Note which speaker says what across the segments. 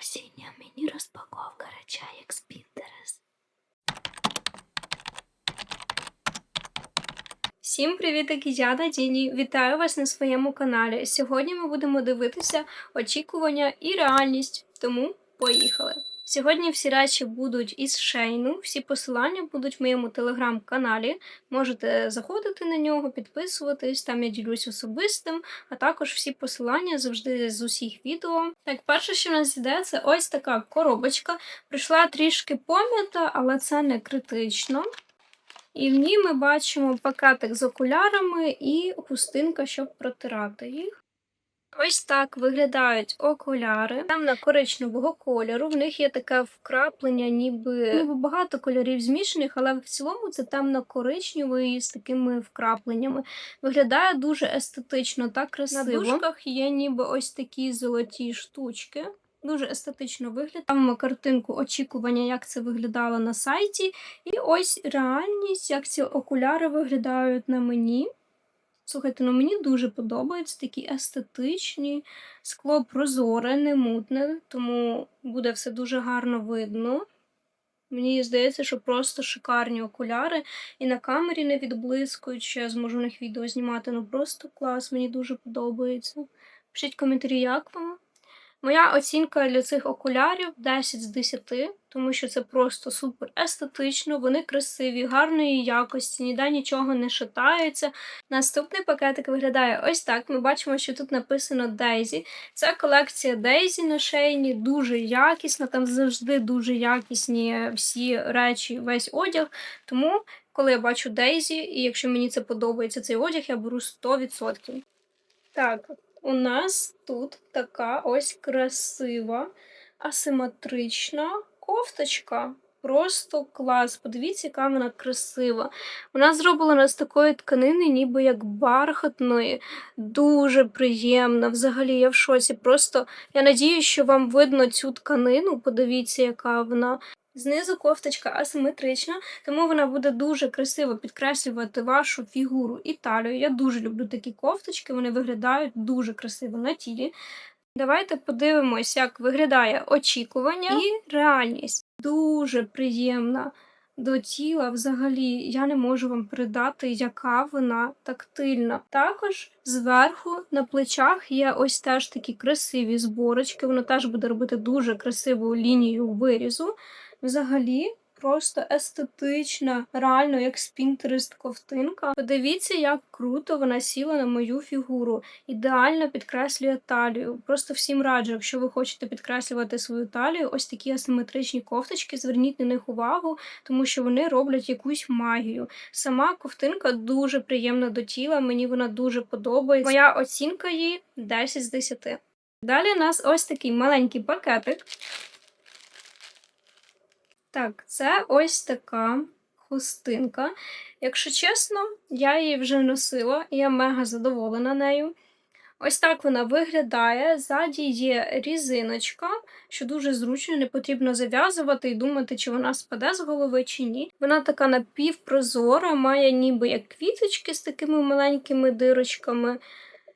Speaker 1: Осіння мені розпаковка речей з Пінтерес.
Speaker 2: Всім привіт, я Надіні. Вітаю вас на своєму каналі. Сьогодні ми будемо дивитися очікування і реальність, тому поїхали. Сьогодні всі речі будуть із шейну, всі посилання будуть в моєму телеграм-каналі. Можете заходити на нього, підписуватись, там я ділюсь особистим, а також всі посилання завжди з усіх відео. Так, перше, що в нас йде, це ось така коробочка. Прийшла трішки пом'ята, але це не критично. І в ній ми бачимо пакетик з окулярами і хустинка, щоб протирати їх. Ось так виглядають окуляри. Темно коричневого кольору. В них є таке вкраплення, ніби, ніби багато кольорів змішаних, але в цілому це темно-коричневий з такими вкрапленнями. Виглядає дуже естетично та красиво. На дужках є ніби ось такі золоті штучки. Дуже естетично виглядає. Ставимо картинку очікування, як це виглядало на сайті. І ось реальність, як ці окуляри виглядають на мені. Слухайте, ну мені дуже подобаються такі естетичні, скло прозоре, не мутне, тому буде все дуже гарно видно. Мені здається, що просто шикарні окуляри. І на камері не відблискують, я зможу в них відео знімати. Ну просто клас, мені дуже подобається. Пишіть коментарі, як вам. Моя оцінка для цих окулярів 10 з 10, тому що це просто супер естетично, вони красиві, гарної якості, ніде нічого не шатається. Наступний пакетик виглядає ось так. Ми бачимо, що тут написано Daisy. Це колекція Daisy на шейні, дуже якісна, там завжди дуже якісні всі речі, весь одяг. Тому, коли я бачу Daisy, і якщо мені це подобається цей одяг, я беру 100%. Так, у нас тут така ось красива, асиметрична кофточка. Просто клас. Подивіться, яка вона красива. Вона зроблена з такої тканини, ніби як бархатної. Дуже приємна. Взагалі, я в шоці. Просто я надію, що вам видно цю тканину. Подивіться, яка вона. Знизу кофточка асиметрична, тому вона буде дуже красиво підкреслювати вашу фігуру і талію. Я дуже люблю такі кофточки, вони виглядають дуже красиво на тілі. Давайте подивимось, як виглядає очікування і реальність. Дуже приємна до тіла. Взагалі, я не можу вам передати, яка вона тактильна. Також зверху на плечах є ось теж такі красиві зборочки. Воно теж буде робити дуже красиву лінію вирізу. Взагалі, просто естетична, реально як з ковтинка. Подивіться, як круто вона сіла на мою фігуру. Ідеально підкреслює талію. Просто всім раджу, якщо ви хочете підкреслювати свою талію, ось такі асиметричні кофточки, зверніть на них увагу, тому що вони роблять якусь магію. Сама ковтинка дуже приємна до тіла, мені вона дуже подобається. Моя оцінка її 10 з 10. Далі у нас ось такий маленький пакетик. Так, це ось така хустинка. Якщо чесно, я її вже носила, і я мега задоволена нею. Ось так вона виглядає. Ззаді є різиночка, що дуже зручно, не потрібно зав'язувати і думати, чи вона спаде з голови чи ні. Вона така напівпрозора, має ніби як квіточки з такими маленькими дирочками.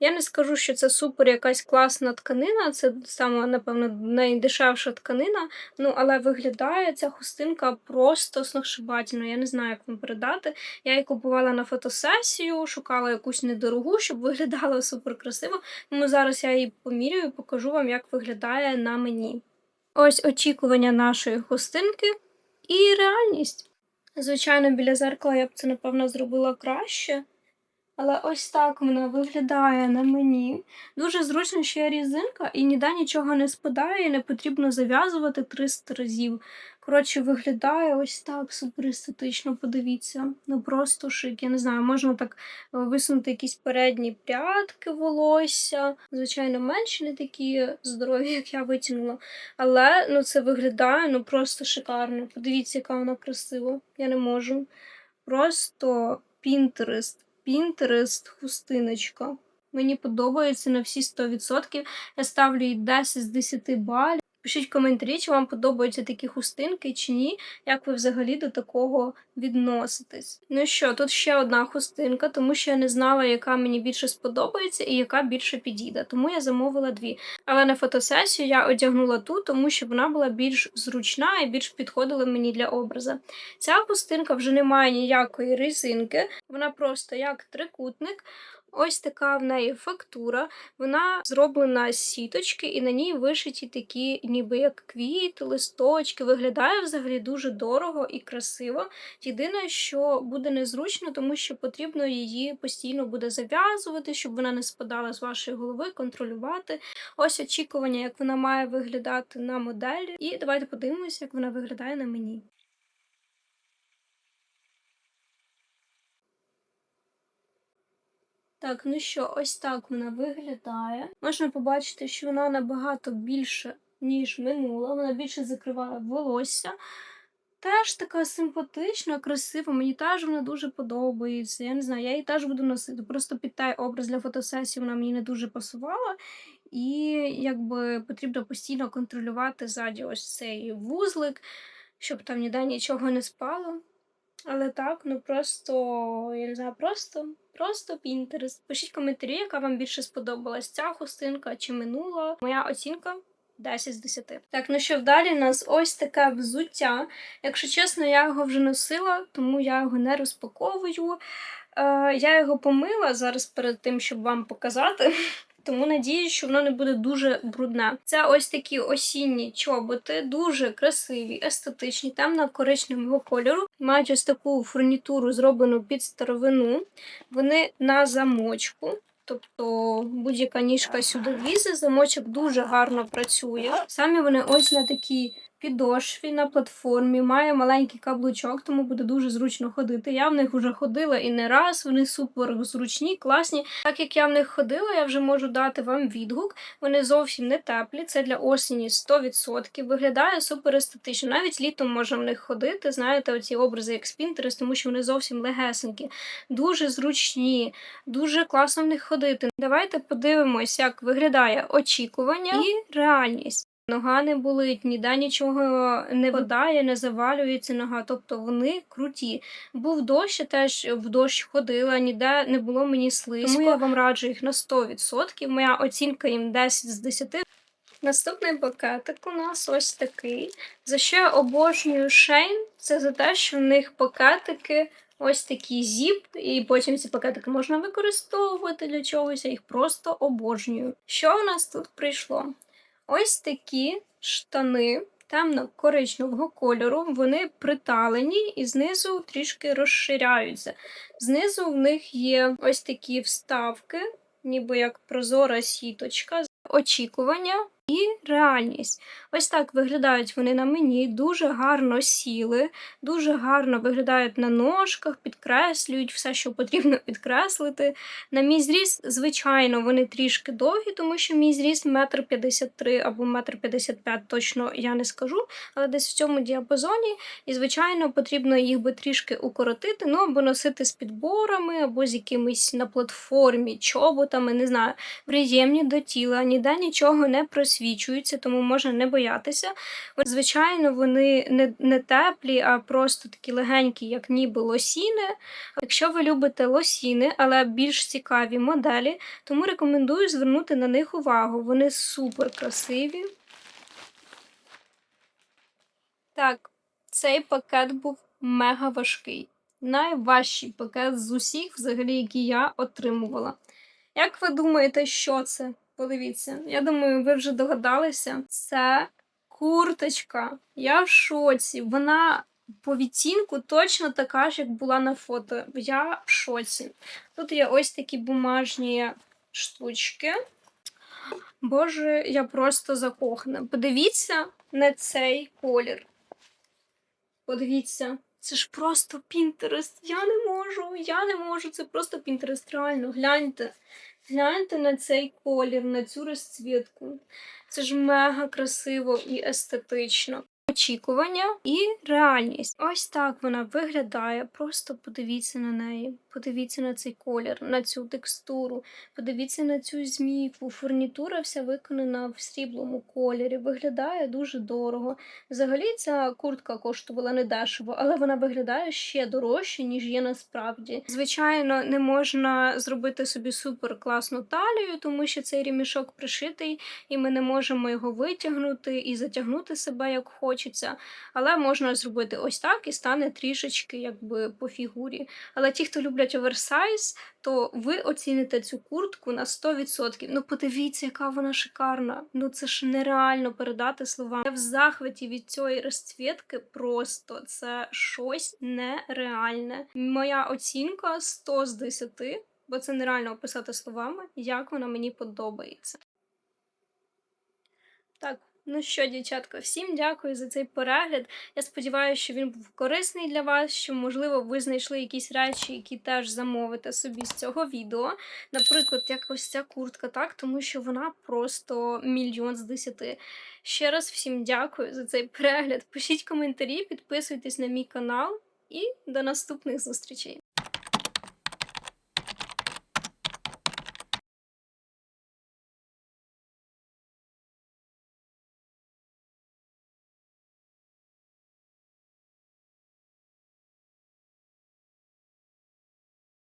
Speaker 2: Я не скажу, що це супер якась класна тканина, це саме, напевно, найдешевша тканина. Ну, але виглядає ця хустинка просто сногсшибательно. Я не знаю, як вам передати. Я її купувала на фотосесію, шукала якусь недорогу, щоб виглядала супер красиво. Тому зараз я її поміряю і покажу вам, як виглядає на мені. Ось очікування нашої хустинки і реальність. Звичайно, біля зеркала я б це, напевно, зробила краще. Але ось так вона виглядає на мені. Дуже зручно, що є різинка, і ніде нічого не спадає, і не потрібно зав'язувати 300 разів. Коротше, виглядає ось так супер естетично, подивіться. Ну просто шик. Я не знаю, можна так е, висунути якісь передні прядки волосся. Звичайно, менші не такі здорові, як я витягнула. Але ну, це виглядає ну просто шикарно. Подивіться, яка вона красива. Я не можу. Просто Pinterest. Pinterest хустиночка. Мені подобається на всі 100%. Я ставлю їй 10 з 10 балів. Пишіть коментарі, чи вам подобаються такі хустинки чи ні, як ви взагалі до такого відноситесь. Ну що, тут ще одна хустинка, тому що я не знала, яка мені більше сподобається і яка більше підійде. Тому я замовила дві. Але на фотосесію я одягнула ту, тому що вона була більш зручна і більш підходила мені для образа. Ця хустинка вже не має ніякої резинки, вона просто як трикутник. Ось така в неї фактура. Вона зроблена з сіточки, і на ній вишиті такі, ніби як квіти, листочки. Виглядає взагалі дуже дорого і красиво. Єдине, що буде незручно, тому що потрібно її постійно буде зав'язувати, щоб вона не спадала з вашої голови, контролювати. Ось очікування, як вона має виглядати на моделі. І давайте подивимося, як вона виглядає на мені. Так, ну що, ось так вона виглядає. Можна побачити, що вона набагато більше, ніж минула. Вона більше закриває волосся. Теж така симпатична, красива. Мені теж вона дуже подобається. Я не знаю, я її теж буду носити. Просто під той образ для фотосесії вона мені не дуже пасувала. І якби потрібно постійно контролювати ззаді ось цей вузлик, щоб там ніде нічого не спало. Але так, ну просто, я не знаю, просто, просто Пінтерест. Пишіть коментарі, яка вам більше сподобалась ця хустинка чи минула. Моя оцінка 10 з 10. Так, ну що далі у нас ось таке взуття. Якщо чесно, я його вже носила, тому я його не розпаковую. Е, я його помила зараз перед тим, щоб вам показати. Тому надіюсь, що воно не буде дуже брудне. Це ось такі осінні чоботи, дуже красиві, естетичні, темно-коричневого кольору. Мають ось таку фурнітуру, зроблену під старовину. Вони на замочку. Тобто будь-яка ніжка сюди влізе, замочок дуже гарно працює. Самі вони ось на такій підошві на платформі, має маленький каблучок, тому буде дуже зручно ходити. Я в них вже ходила і не раз, вони супер зручні, класні. Так як я в них ходила, я вже можу дати вам відгук. Вони зовсім не теплі, це для осені 100%. Виглядає супер естетично. Навіть літом можна в них ходити. Знаєте, оці образи як Pinterest, тому що вони зовсім легесенькі, дуже зручні, дуже класно в них ходити. Давайте подивимось, як виглядає очікування і реальність. Нога не болить, ніде нічого не видає, не завалюється нога. Тобто вони круті. Був дощ, я теж в дощ ходила, ніде не було мені слизько. Тому я вам раджу їх на 100%. Моя оцінка їм 10 з 10. Наступний пакетик у нас ось такий. За що я обожнюю шейн, це за те, що в них пакетики ось такі зіп, і потім ці пакетики можна використовувати для чогось, я їх просто обожнюю. Що у нас тут прийшло? Ось такі штани темно-коричневого кольору, вони приталені і знизу трішки розширяються. Знизу в них є ось такі вставки, ніби як прозора сіточка, очікування і реальність. Ось так виглядають вони на мені, дуже гарно сіли, дуже гарно виглядають на ножках, підкреслюють все, що потрібно підкреслити. На мій зріст, звичайно, вони трішки довгі, тому що мій зріст 1,53 м або 1,55 м, точно я не скажу, але десь в цьому діапазоні. І, звичайно, потрібно їх би трішки укоротити, ну або носити з підборами, або з якимись на платформі, чоботами, не знаю, приємні до тіла, ніде нічого не просвічується, тому можна не боятися. Звичайно, вони не, не теплі, а просто такі легенькі, як ніби лосіни. Якщо ви любите лосіни, але більш цікаві моделі, тому рекомендую звернути на них увагу. Вони супер красиві. Так, цей пакет був мега важкий. Найважчий пакет з усіх, взагалі, які я отримувала. Як ви думаєте, що це? Подивіться, я думаю, ви вже догадалися. Це курточка. Я в шоці. Вона по відтінку точно така ж, як була на фото. Я в шоці. Тут є ось такі бумажні штучки. Боже, я просто закохана. Подивіться на цей колір. Подивіться, це ж просто Пінтерест. Я не можу, я не можу. Це просто Пінтерест. Реально, гляньте. Гляньте на цей колір, на цю розцвітку. Це ж мега красиво і естетично. Очікування і реальність. Ось так вона виглядає. Просто подивіться на неї, подивіться на цей колір, на цю текстуру, подивіться на цю змійку. Фурнітура вся виконана в сріблому кольорі. Виглядає дуже дорого. Взагалі ця куртка коштувала недешево, але вона виглядає ще дорожче, ніж є насправді. Звичайно, не можна зробити собі супер класну талію, тому що цей ремішок пришитий, і ми не можемо його витягнути і затягнути себе як хочеться. Але можна зробити ось так і стане трішечки якби по фігурі. Але ті, хто люблять оверсайз, то ви оціните цю куртку на 100%. Ну подивіться, яка вона шикарна. Ну це ж нереально передати словами. Я в захваті від цієї розцвітки просто це щось нереальне. Моя оцінка 100 з 10, бо це нереально описати словами, як вона мені подобається. Так, ну що, дівчатка, всім дякую за цей перегляд. Я сподіваюся, що він був корисний для вас, що, можливо, ви знайшли якісь речі, які теж замовите собі з цього відео. Наприклад, як ось ця куртка, так, тому що вона просто мільйон з десяти. Ще раз всім дякую за цей перегляд. Пишіть коментарі, підписуйтесь на мій канал і до наступних зустрічей.